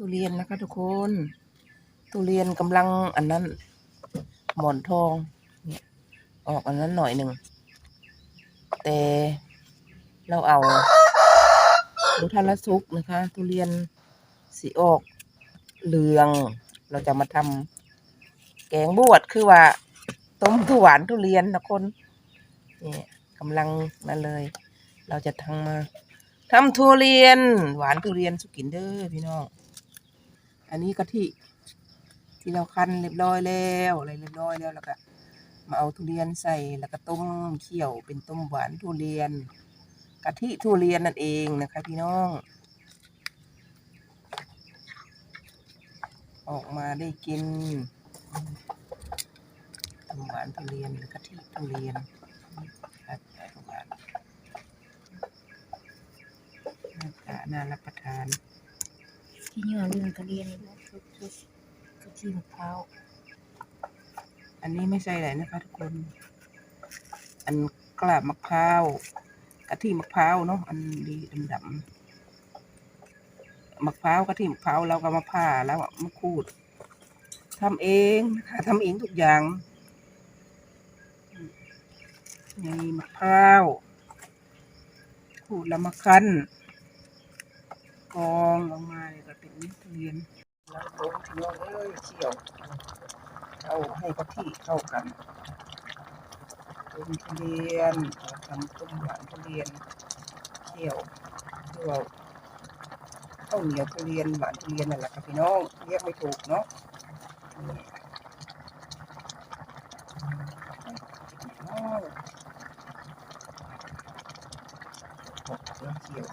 ทุเรียนนะคะ ทุกคน ทุเรียนกำลังอันนั้น หมอนทองเนี่ยออกอันนั้นหน่อยหนึ่ง แต่เราเอาดูทันละสุกนะคะ ทุเรียนสีออกเหลือง เราจะมาทำแกงบวชคือว่าต้มทุหวานทุเรียนนะคนนี่กำลังนั่นเลย เราจะทำมาทำทุเรียน หวานทุเรียนสุกินเด้อพี่น้อง อันนี้กะทิที่เราคั้นเรียบร้อยแล้วอะไรเรียบร้อยแล้วแล้วก็มาเอาทุเรียนใส่แล้วก็ต้มเคี่ยวเป็นต้มหวานทุเรียนกะทิทุเรียนนั่นเองนะคะ พี่น้อง ออกมาได้กินต้มหวานทุเรียนกะทิทุเรียนน่ารับประทาน ที่เหยื่อลืมกระเรียนเลยนะคืคือกระชีมะพร้าวอันนี้ไม่ใช่อะไรนะคะทุกคน อันกลาบมะพร้าวกะทิมะพร้าวเนาะอันดีดำๆมะพร้าวกะทิมะพร้าวเราก็มาผ่าแล้วมาขูดทำเองนะคะทำเองทุกอย่างนี่มะพร้าวขูดแล้วมาคั้น กองออกมาเลยก็เป็นทุเรียนแล้วโอ้พี่น้องเอ้ยเชี่ยวเอาให้กะทิเข้ากันต้มทุเรียนทำต้มหวานทุเรียนเคี่ยวตัวข้าวเหนียวทุเรียนหวานทุเรียนนั่นแหละครับพี่น้องเรียกไม่ถูกเนาะเคี่ยว